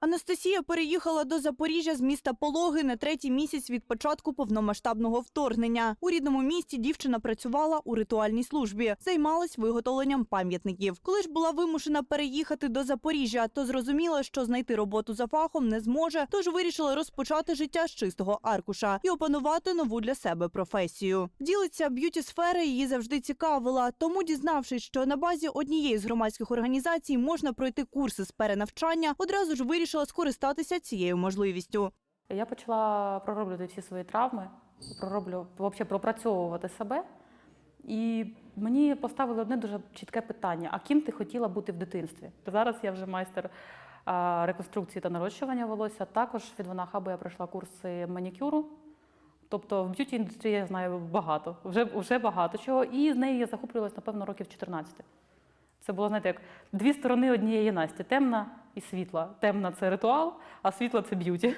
Анастасія переїхала до Запоріжжя з міста Пологи на третій місяць від початку повномасштабного вторгнення. У рідному місті дівчина працювала у ритуальній службі, займалась виготовленням пам'ятників. Коли ж була вимушена переїхати до Запоріжжя, то зрозуміла, що знайти роботу за фахом не зможе, тож вирішила розпочати життя з чистого аркуша і опанувати нову для себе професію. Ділиться б'юті сфера її завжди цікавила. Тому, дізнавшись, що на базі однієї з громадських організацій можна пройти курси з перенавчання, одразу ж вирішила скористатися цією можливістю. Я почала пророблювати всі свої травми, пророблю, взагалі пропрацьовувати себе. І мені поставили одне дуже чітке питання: а ким ти хотіла бути в дитинстві? Зараз я вже майстер реконструкції та нарощування волосся. Також від вона хабу я пройшла курси манікюру. Тобто в б'юті індустрії я знаю багато, вже, вже багато чого. І з нею я захоплювалася, напевно, років 14. Це було, знаєте, як дві сторони однієї Насті: темна і світла. Темна це ритуал, а світла це б'юті.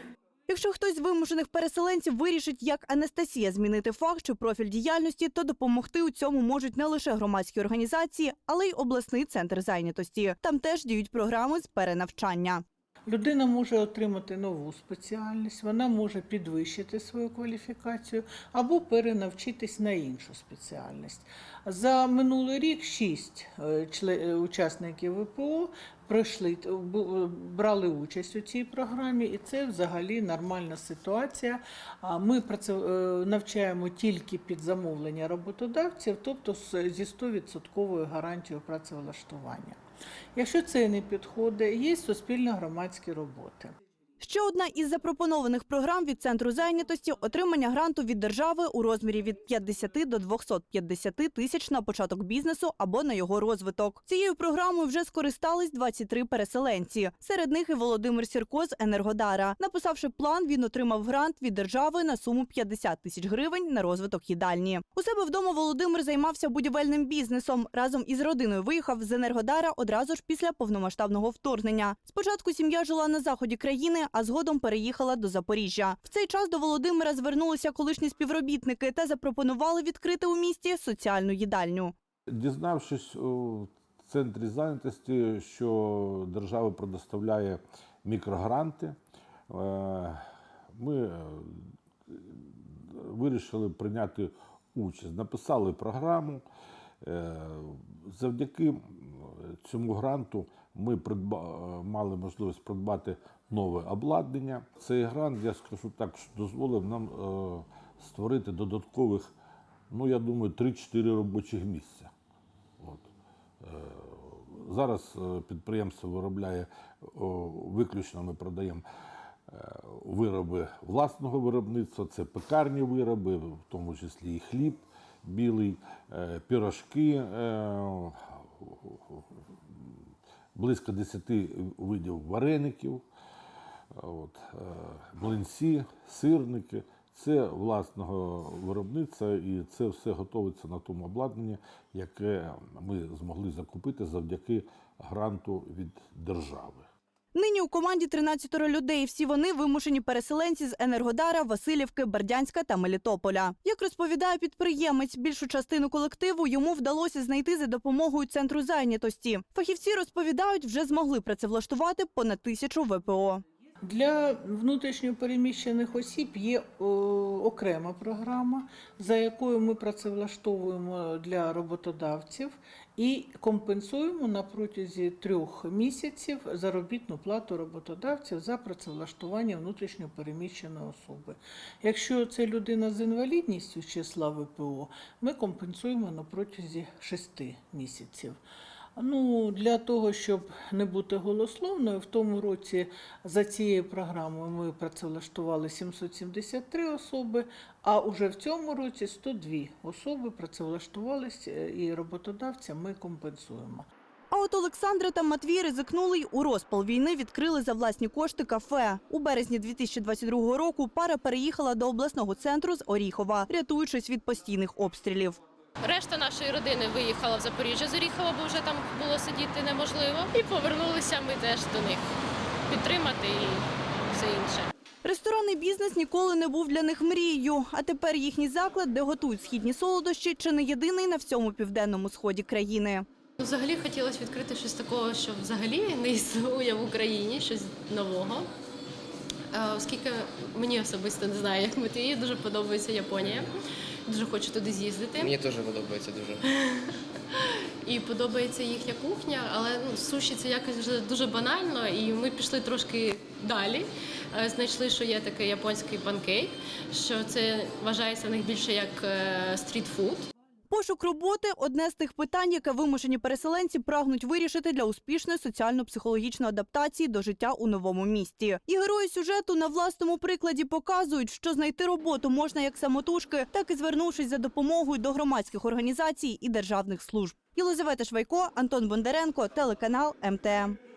Якщо хтось з вимушених переселенців вирішить, як Анастасія змінити факт чи профіль діяльності, то допомогти у цьому можуть не лише громадські організації, але й обласний центр зайнятості. Там теж діють програми з перенавчання. Людина може отримати нову спеціальність, вона може підвищити свою кваліфікацію або перенавчитись на іншу спеціальність. За минулий рік шість е, е, учасників ВПО пройшли, брали участь у цій програмі, і це взагалі нормальна ситуація. Ми е, навчаємо тільки під замовлення роботодавців, тобто зі 100% гарантією працевлаштування. Якщо це не підходить, є суспільно-громадські роботи. Ще одна із запропонованих програм від центру зайнятості отримання гранту від держави у розмірі від 50 до 250 тисяч на початок бізнесу або на його розвиток. Цією програмою вже скористались 23 переселенці. Серед них і Володимир Сірко з Енергодара. Написавши план, він отримав грант від держави на суму 50 тисяч гривень на розвиток їдальні. У себе вдома Володимир займався будівельним бізнесом. Разом із родиною виїхав з Енергодара одразу ж після повномасштабного вторгнення. Спочатку сім'я жила на заході країни, а згодом переїхала до Запоріжжя. В цей час до Володимира звернулися колишні співробітники та запропонували відкрити у місті соціальну їдальню. Дізнавшись у центрі зайнятості, що держава предоставляє мікрогранти, е, ми е, вирішили прийняти участь, написали програму. Е, Завдяки цьому гранту ми придба- мали можливість придбати нове обладнання. Цей грант, я скажу так, дозволив нам е, створити додаткових, ну я думаю, 3-4 робочих місця. От. Е, Зараз е, підприємство виробляє о, виключно ми продаємо е, вироби власного виробництва, це пекарні вироби, в тому числі і хліб білий, е, пірожки, е, близько 10 видів вареників, от, е, млинці, сирники. Це власного виробництва і це все готується на тому обладнанні, яке ми змогли закупити завдяки гранту від держави. Нині у команді 13 людей. Всі вони вимушені переселенці з Енергодара, Васильівки, Бердянська та Мелітополя. Як розповідає підприємець, більшу частину колективу йому вдалося знайти за допомогою центру зайнятості. Фахівці розповідають, вже змогли працевлаштувати понад тисячу ВПО. Для внутрішньопереміщених осіб є окрема програма, за якою ми працевлаштовуємо для роботодавців і компенсуємо на протязі трьох місяців заробітну плату роботодавців за працевлаштування внутрішньопереміщеної особи. Якщо це людина з інвалідністю з числа ВПО, ми компенсуємо на протязі шести місяців. Ну, для того, щоб не бути голословною, в тому році за цією програмою ми працевлаштували 773 особи, а уже в цьому році 102 особи працевлаштувалися і роботодавця ми компенсуємо. А от Олександра та Матвій ризикнули й у розпал війни відкрили за власні кошти кафе. У березні 2022 року пара переїхала до обласного центру з Оріхова, рятуючись від постійних обстрілів. Решта нашої родини виїхала в Запоріжжя з Оріхова, бо вже там було сидіти неможливо. І повернулися ми теж до них підтримати і все інше. Ресторанний бізнес ніколи не був для них мрією. А тепер їхній заклад, де готують східні солодощі, чи не єдиний на всьому південному сході країни. Взагалі хотілося відкрити щось такого, що взагалі не існує в Україні, щось нового. Е, Оскільки мені особисто не знаю, як Матвію, дуже подобається Японія. Дуже хочу туди з'їздити. Мені теж подобається дуже. І подобається їхня кухня, але ну, суші це якось вже дуже банально, і ми пішли трошки далі. Е, Знайшли, що є такий японський панкейк, що це вважається в них більше як е, стрітфуд. Пошук роботи одне з тих питань, яке вимушені переселенці прагнуть вирішити для успішної соціально-психологічної адаптації до життя у новому місті. І герої сюжету на власному прикладі показують, що знайти роботу можна як самотужки, так і звернувшись за допомогою до громадських організацій і державних служб. Єлизавета Швайко, Антон Бондаренко, телеканал МТМ.